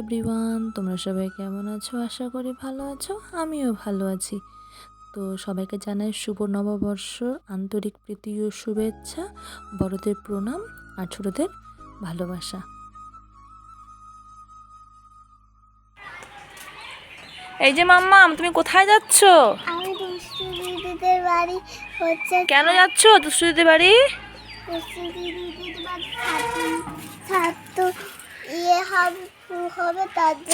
Everyone তোমরা সবাই কেমন আছো? আশা করি ভালো আছো আমিও ভালো আছি। তো সবাইকে জানাই শুভ নববর্ষ আন্তরিক প্রীতি ও শুভেচ্ছা বড়দের প্রণাম আর ছোটদের ভালোবাসা। এই যে মাম্মাম তুমি কোথায় যাচ্ছ? আমি দুষ্টু দিদিদের বাড়ি হচ্ছে কেন যাচ্ছ বাড়ি? দুষ্টু দিদিদের বাড়ি ছাতু ছাতু ইয়ে হবে।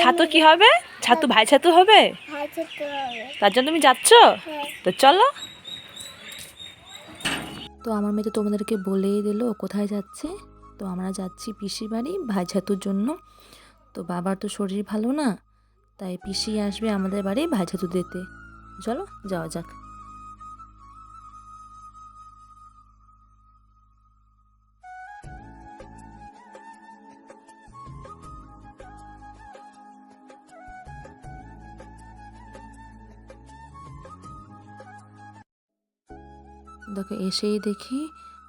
ছাতু কি হবে? ছাতু ভাই ছাতু হবে? ছাতু হবে। তার জন্য তুমি যাচ্ছ? হ্যাঁ। তো চলো। তো আমার মেয়ে তো তোমাদেরকে বলেই দিল কোথায় যাচ্ছে। তো আমরা যাচ্ছি পিসি বাড়ি ভাই ছাতুর জন্য। তো বাবার তো শরীর ভালো না তাই পিসি আসবে আমাদের বাড়ি ভাই ছাতু দিতে। চলো যাওয়া যাক। দেখো, এসেই দেখি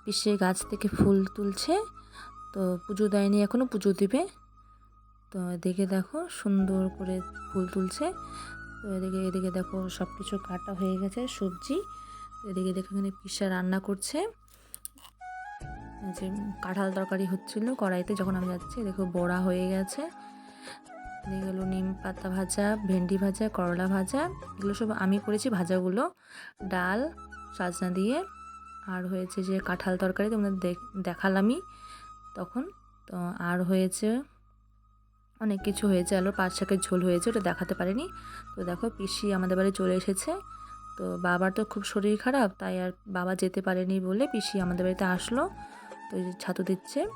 পিসে গাছ থেকে ফুল তুলছে। তো পুজো দেয়নি এখনও পুজো দিবে। তো এদিকে দেখো সুন্দর করে ফুল তুলছে। তো এদিকে এদিকে দেখো সব কিছু কাটা হয়ে গেছে, সবজি। এদিকে দেখো এখানে পিসা রান্না করছে। যে কাঁঠাল তরকারি হচ্ছিল কড়াইতে, যখন আমি যাচ্ছি, দেখো বড়া হয়ে গেছে। হলো নিম পাতা ভাজা, ভেন্ডি ভাজা, করলা ভাজা, এগুলো সব আমি করেছি ভাজাগুলো। ডাল সাজনা দিয়ে। আর হয়েছে যে কাঁঠাল তরকারি তোমাদের দেখ- দেখালামই তখন। তো আর হয়েছে, অনেক কিছু হয়েছে। আলু পাঁচ শাকের ঝোল হয়েছে, ওটা দেখাতে পারিনি। তো দেখো পিসি আমাদের বাড়ি চলে এসেছে। তো বাবার তো খুব শরীর খারাপ, তাই আর বাবা যেতে পারেনি বলে পিসি আমাদের বাড়িতে আসলো। তো ছাতু দিচ্ছে।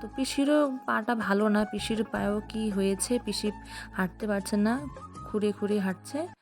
তো পিসিরও পাটা ভালো না, পিসির পায়েও কি হয়েছে, পিসি হাঁটতে পারছে না, খুঁড়ে খুঁড়ে হাঁটছে।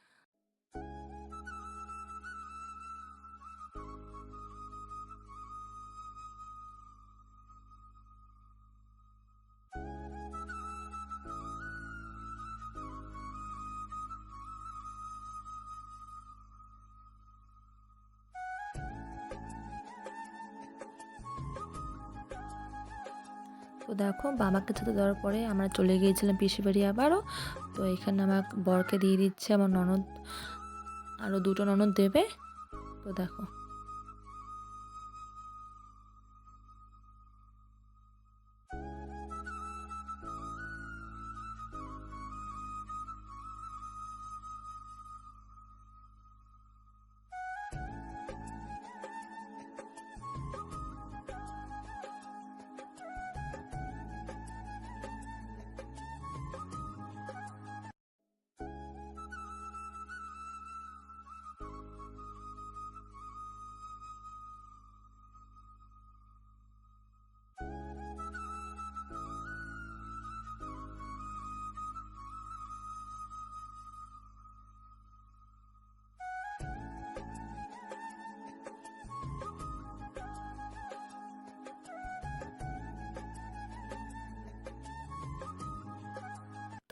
তো দেখো বাবাকে ছাতে দেওয়ার পরে আমরা চলে গিয়েছিলাম পিসি বাড়ি আবারও। তো এখানে আমার বরকে দিয়ে দিচ্ছে আমার ননদ, আরও দুটো ননদ দেবে। তো দেখো।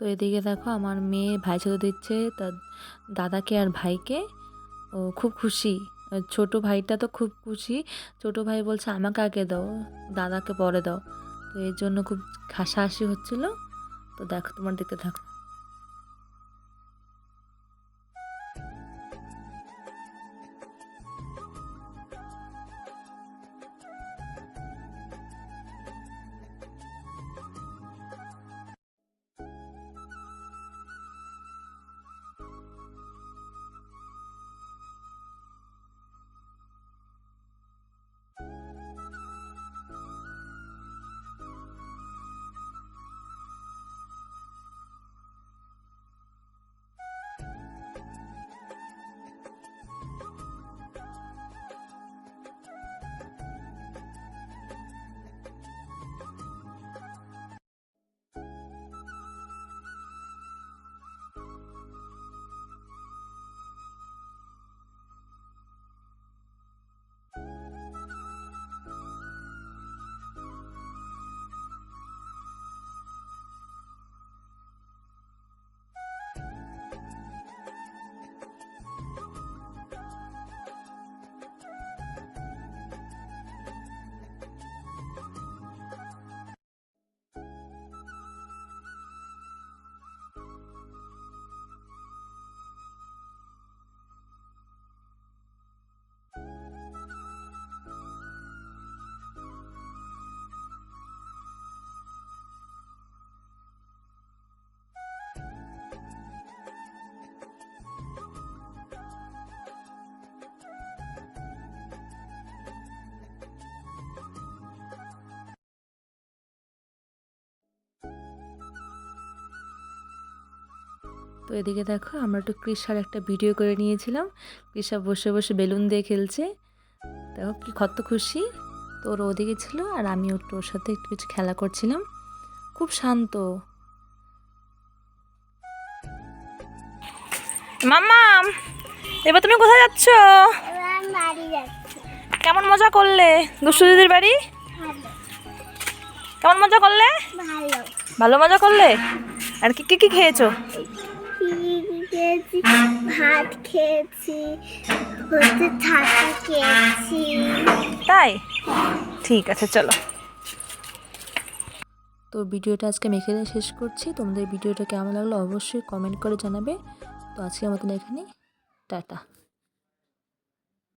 এদিকে দেখো আমার মেয়ে ভাই ছোটো দিচ্ছে তার দাদাকে আর ভাইকে। ও খুব খুশি। ছোট ভাইটা তো খুব খুশি। ছোট ভাই বলছে, আমাকে আগে দাও, দাদাকে পরে দাও। তো এর জন্য খুব হাসাহাসি হচ্ছিল। তো দেখো, তোমার দিকে থাকো তো এদিকে দেখো আমরা একটু কৃষার একটা ভিডিও করে নিয়েছিলাম। কৃষা বসে বসে বেলুন দিয়ে খেলছে। দেখো কি কত খুশি। তো ওর ওদিকে ছিল আর আমি একটু ওর সাথে একটু কিছু খেলা করছিলাম। খুব শান্ত। মাম্মা এবার তুমি কোথায় যাচ্ছ? কেমন মজা করলে? দুষ্টু দিদির বাড়ি? কেমন মজা করলে? ভালো মজা করলে? আর কি কি কি খেয়েছো? খেয়েছি ভাত খেয়েছি হচ্ছে ছাতু খেয়েছি। তাই? ঠিক আছে চলো। তো ভিডিওটা আজকে আমি এখানে শেষ করছি। তোমাদের ভিডিওটা কেমন লাগল অবশ্যই কমেন্ট করে জানাবে। তো আজকে আমাদের এখানে টাটা।